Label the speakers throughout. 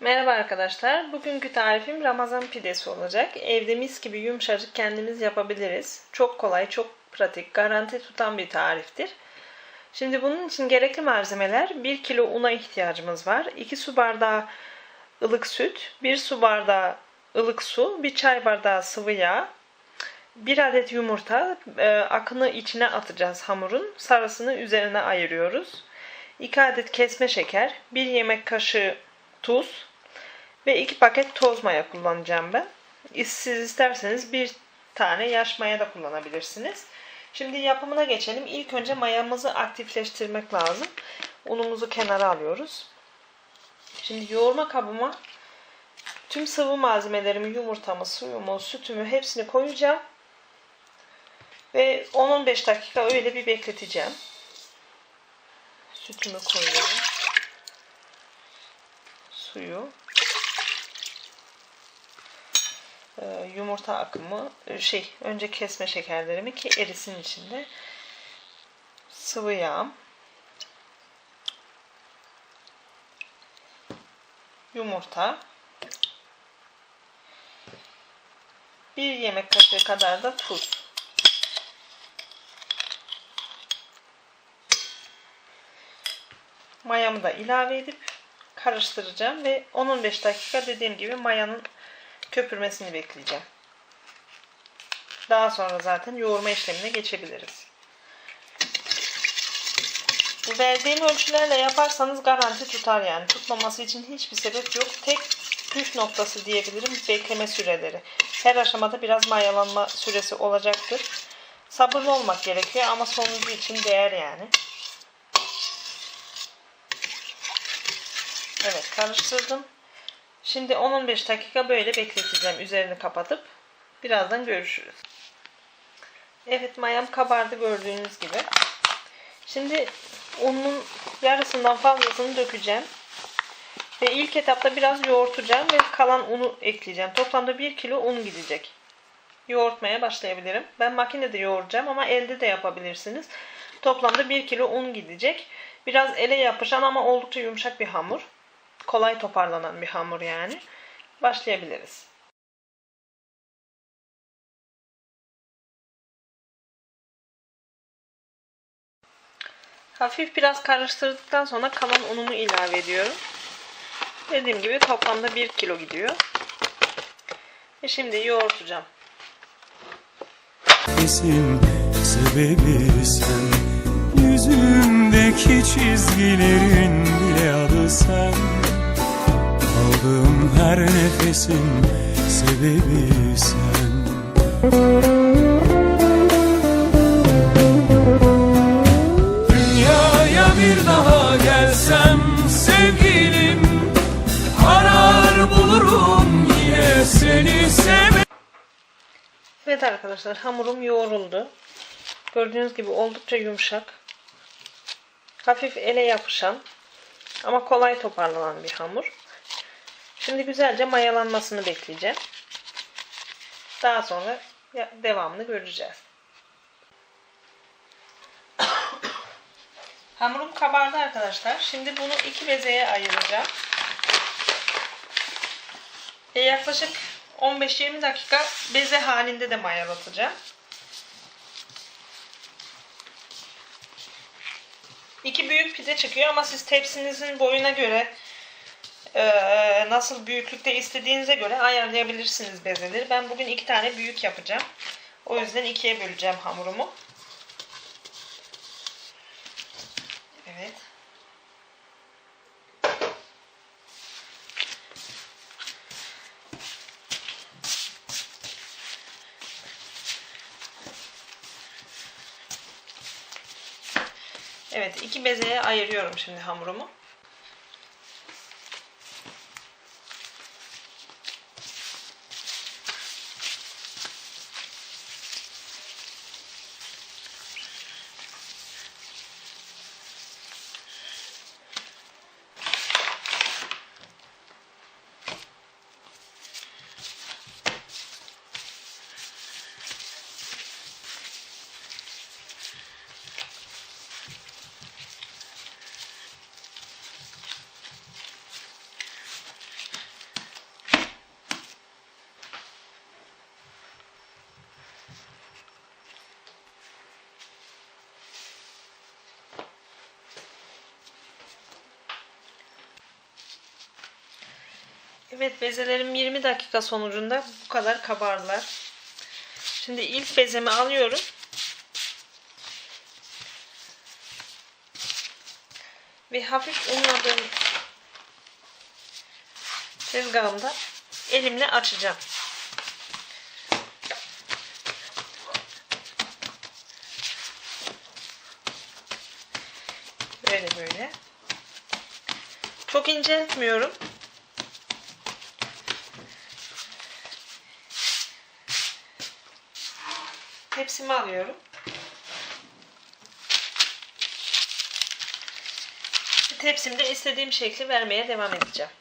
Speaker 1: Merhaba arkadaşlar. Bugünkü tarifim Ramazan pidesi olacak. Evde mis gibi yumuşacık kendimiz yapabiliriz. Çok kolay, çok pratik, garanti tutan bir tariftir. Şimdi bunun için gerekli malzemeler 1 kilo una ihtiyacımız var. 2 su bardağı ılık süt, 1 su bardağı ılık su, 1 çay bardağı sıvı yağ, 1 adet yumurta, e, akını içine atacağız hamurun. Sarısını üzerine ayırıyoruz. 2 adet kesme şeker, 1 yemek kaşığı tuz ve 2 paket toz maya kullanacağım ben. Siz isterseniz bir tane yaş maya da kullanabilirsiniz. Şimdi yapımına geçelim. İlk önce mayamızı aktifleştirmek lazım. Unumuzu kenara alıyoruz. Şimdi yoğurma kabıma tüm sıvı malzemelerimi, yumurtamı, suyumu, sütümü hepsini koyacağım. Ve 10-15 dakika öyle bir bekleteceğim. Sütümü koyuyorum. Suyu. Ee, yumurta akımı şey önce kesme şekerlerimi ki erisin içinde. Sıvı yağım yumurta. Bir yemek kaşığı kadar da tuz. Mayamı da ilave edip karıştıracağım ve 10-15 dakika dediğim gibi mayanın köpürmesini bekleyeceğim. Daha sonra zaten yoğurma işlemine geçebiliriz. Bu verdiğim ölçülerle yaparsanız garanti tutar yani. Tutmaması için hiçbir sebep yok. Tek püf noktası diyebilirim bekleme süreleri. Her aşamada biraz mayalanma süresi olacaktır. Sabırlı olmak gerekiyor ama sonucu için değer yani. Evet karıştırdım. Şimdi 10-15 dakika böyle bekleteceğim üzerini kapatıp. Birazdan görüşürüz. Evet mayam kabardı gördüğünüz gibi. Şimdi unun yarısından fazlasını dökeceğim. Ve ilk etapta biraz yoğurtacağım ve kalan unu ekleyeceğim. Toplamda 1 kilo un gidecek. Yoğurtmaya başlayabilirim. Ben makinede yoğuracağım ama elde de yapabilirsiniz. Toplamda 1 kilo un gidecek. Biraz ele yapışan ama oldukça yumuşak bir hamur kolay toparlanan bir hamur yani. Başlayabiliriz. Hafif biraz karıştırdıktan sonra kalan unumu ilave ediyorum. Dediğim gibi toplamda 1 kilo gidiyor. Ve şimdi yoğurtacağım.
Speaker 2: Nefesin sebebi sen Yüzümdeki çizgilerin bile nefesin sebebi sen Dünyaya bir daha gelsem sevgilim Arar bulurum yine seni sev
Speaker 1: Evet arkadaşlar hamurum yoğruldu. Gördüğünüz gibi oldukça yumuşak. Hafif ele yapışan ama kolay toparlanan bir hamur. Şimdi güzelce mayalanmasını bekleyeceğim. Daha sonra devamını göreceğiz. Hamurum kabardı arkadaşlar. Şimdi bunu iki bezeye ayıracağım. Ve yaklaşık 15-20 dakika beze halinde de mayalatacağım. İki büyük pide çıkıyor ama siz tepsinizin boyuna göre e, nasıl büyüklükte istediğinize göre ayarlayabilirsiniz bezeleri. Ben bugün iki tane büyük yapacağım. O yüzden ikiye böleceğim hamurumu. Evet. Evet iki bezeye ayırıyorum şimdi hamurumu. Evet bezelerim 20 dakika sonucunda bu kadar kabardılar. Şimdi ilk bezemi alıyorum. Ve hafif unladığım tezgahımda elimle açacağım. Böyle böyle. Çok inceltmiyorum. Tepsimi alıyorum. Tepsimde istediğim şekli vermeye devam edeceğim.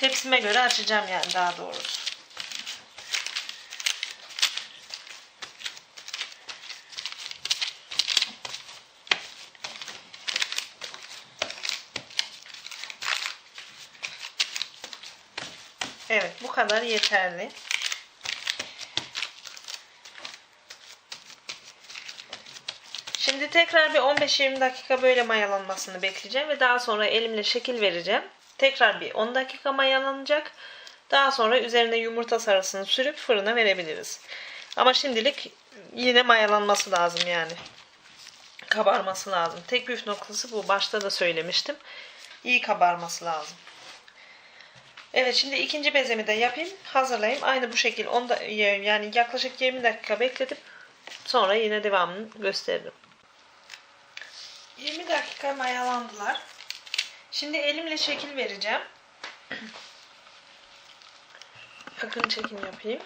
Speaker 1: Tepsime göre açacağım yani daha doğrusu. Evet bu kadar yeterli. Şimdi tekrar bir 15-20 dakika böyle mayalanmasını bekleyeceğim ve daha sonra elimle şekil vereceğim. Tekrar bir 10 dakika mayalanacak. Daha sonra üzerine yumurta sarısını sürüp fırına verebiliriz. Ama şimdilik yine mayalanması lazım yani. Kabarması lazım. Tek püf noktası bu. Başta da söylemiştim. İyi kabarması lazım. Evet şimdi ikinci bezemi de yapayım. Hazırlayayım. Aynı bu şekil 10 da, yani yaklaşık 20 dakika bekletip sonra yine devamını gösteririm. 20 dakika mayalandılar. Şimdi elimle şekil vereceğim. Yakın çekim yapayım.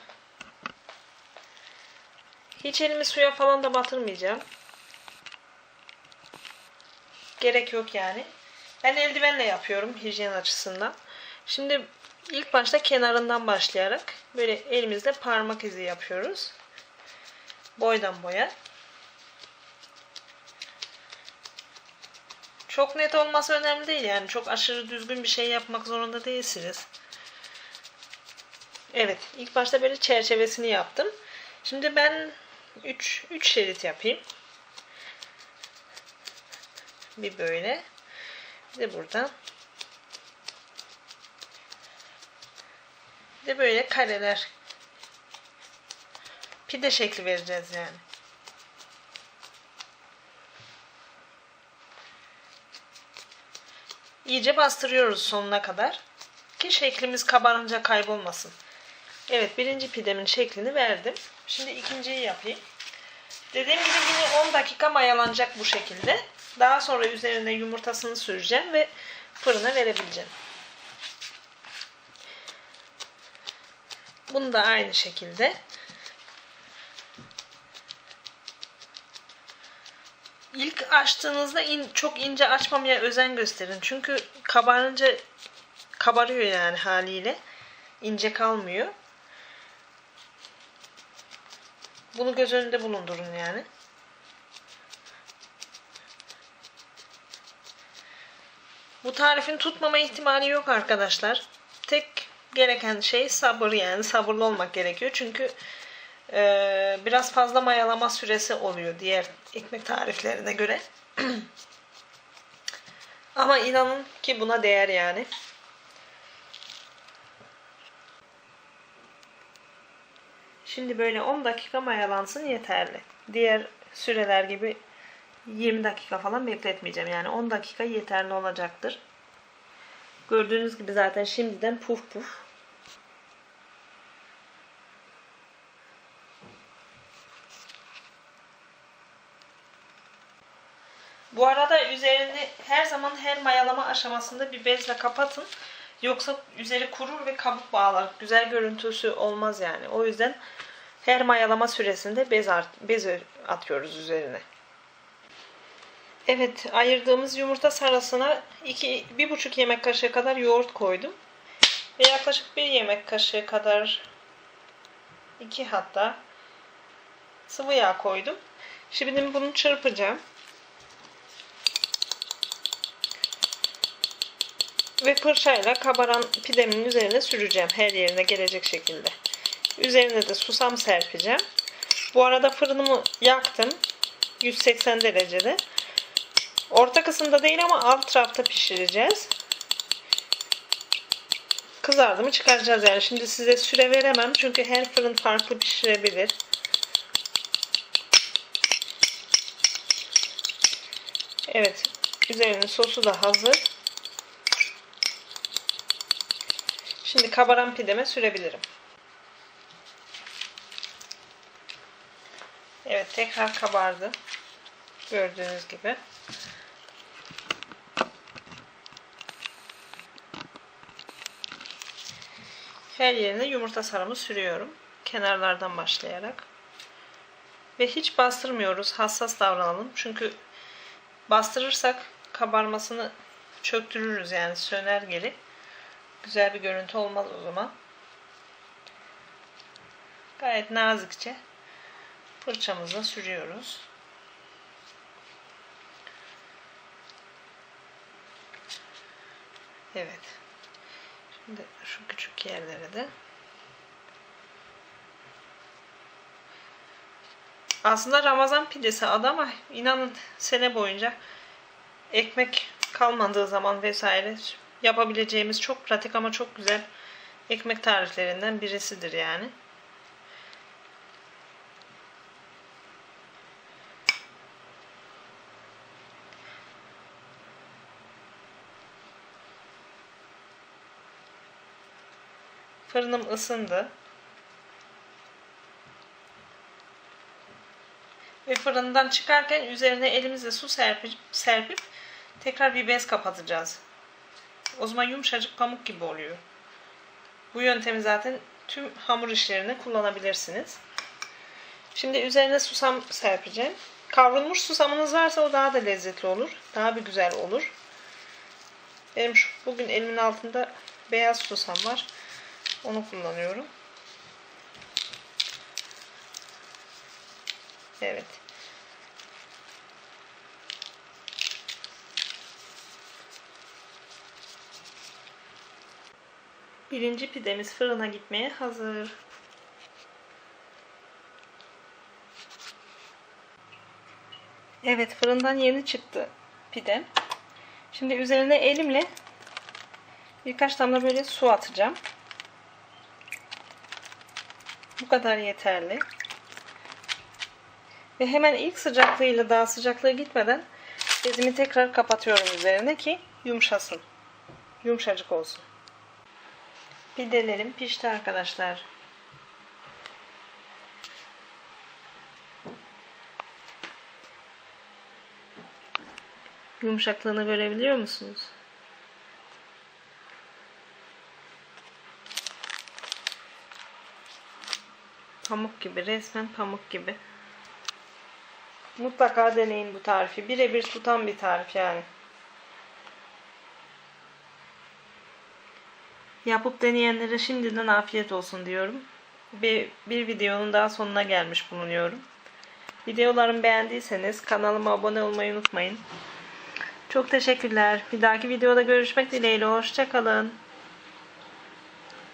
Speaker 1: Hiç elimi suya falan da batırmayacağım. Gerek yok yani. Ben eldivenle yapıyorum hijyen açısından. Şimdi ilk başta kenarından başlayarak böyle elimizle parmak izi yapıyoruz. Boydan boya. Çok net olması önemli değil yani. Çok aşırı düzgün bir şey yapmak zorunda değilsiniz. Evet, ilk başta böyle çerçevesini yaptım. Şimdi ben 3 3 şerit yapayım. Bir böyle. Bir de buradan. De böyle kareler. Pide şekli vereceğiz yani. İyice bastırıyoruz sonuna kadar. Ki şeklimiz kabarınca kaybolmasın. Evet birinci pidemin şeklini verdim. Şimdi ikinciyi yapayım. Dediğim gibi yine 10 dakika mayalanacak bu şekilde. Daha sonra üzerine yumurtasını süreceğim ve fırına verebileceğim. Bunu da aynı şekilde. İlk açtığınızda in, çok ince açmamaya özen gösterin. Çünkü kabarınca kabarıyor yani haliyle. İnce kalmıyor. Bunu göz önünde bulundurun yani. Bu tarifin tutmama ihtimali yok arkadaşlar. Tek gereken şey sabır yani sabırlı olmak gerekiyor. Çünkü e, biraz fazla mayalama süresi oluyor diğer ekmek tariflerine göre. Ama inanın ki buna değer yani. Şimdi böyle 10 dakika mayalansın yeterli. Diğer süreler gibi 20 dakika falan bekletmeyeceğim. Yani 10 dakika yeterli olacaktır. Gördüğünüz gibi zaten şimdiden puf puf. Bu arada üzerini her zaman her mayalama aşamasında bir bezle kapatın. Yoksa üzeri kurur ve kabuk bağlar. Güzel görüntüsü olmaz yani. O yüzden her mayalama süresinde bez, bez atıyoruz üzerine. Evet, ayırdığımız yumurta sarısına 2 1,5 yemek kaşığı kadar yoğurt koydum. Ve yaklaşık 1 yemek kaşığı kadar 2 hatta sıvı yağ koydum. Şimdi bunu çırpacağım. Ve fırçayla kabaran pidemin üzerine süreceğim. Her yerine gelecek şekilde. Üzerine de susam serpeceğim. Bu arada fırınımı yaktım. 180 derecede. Orta kısımda değil ama alt tarafta pişireceğiz. Kızardı mı çıkaracağız yani. Şimdi size süre veremem çünkü her fırın farklı pişirebilir. Evet. Üzerinin sosu da hazır. Şimdi kabaran pideme sürebilirim. Evet tekrar kabardı. Gördüğünüz gibi. Her yerine yumurta sarımı sürüyorum. Kenarlardan başlayarak. Ve hiç bastırmıyoruz. Hassas davranalım. Çünkü bastırırsak kabarmasını çöktürürüz yani söner geri. Güzel bir görüntü olmaz o zaman. Gayet nazikçe fırçamızla sürüyoruz. Evet. Şimdi şu küçük yerlere de Aslında Ramazan pidesi adı ama inanın sene boyunca ekmek kalmadığı zaman vesaire yapabileceğimiz çok pratik ama çok güzel ekmek tariflerinden birisidir yani. Fırınım ısındı. Ve fırından çıkarken üzerine elimizle su serpip, serpip tekrar bir bez kapatacağız. O zaman yumuşacık pamuk gibi oluyor. Bu yöntemi zaten tüm hamur işlerine kullanabilirsiniz. Şimdi üzerine susam serpeceğim. Kavrulmuş susamınız varsa o daha da lezzetli olur. Daha bir güzel olur. Benim şu, bugün elimin altında beyaz susam var. Onu kullanıyorum. Evet. Birinci pidemiz fırına gitmeye hazır. Evet fırından yeni çıktı pidem. Şimdi üzerine elimle birkaç damla böyle su atacağım. Bu kadar yeterli. Ve hemen ilk sıcaklığıyla daha sıcaklığı gitmeden bezimi tekrar kapatıyorum üzerine ki yumuşasın. Yumuşacık olsun. Pidelerim pişti arkadaşlar. Yumuşaklığını görebiliyor musunuz? Pamuk gibi, resmen pamuk gibi. Mutlaka deneyin bu tarifi. Birebir tutan bir tarif yani. Yapıp deneyenlere şimdiden afiyet olsun diyorum. Bir, bir videonun daha sonuna gelmiş bulunuyorum. Videolarımı beğendiyseniz kanalıma abone olmayı unutmayın. Çok teşekkürler. Bir dahaki videoda görüşmek dileğiyle. Hoşçakalın.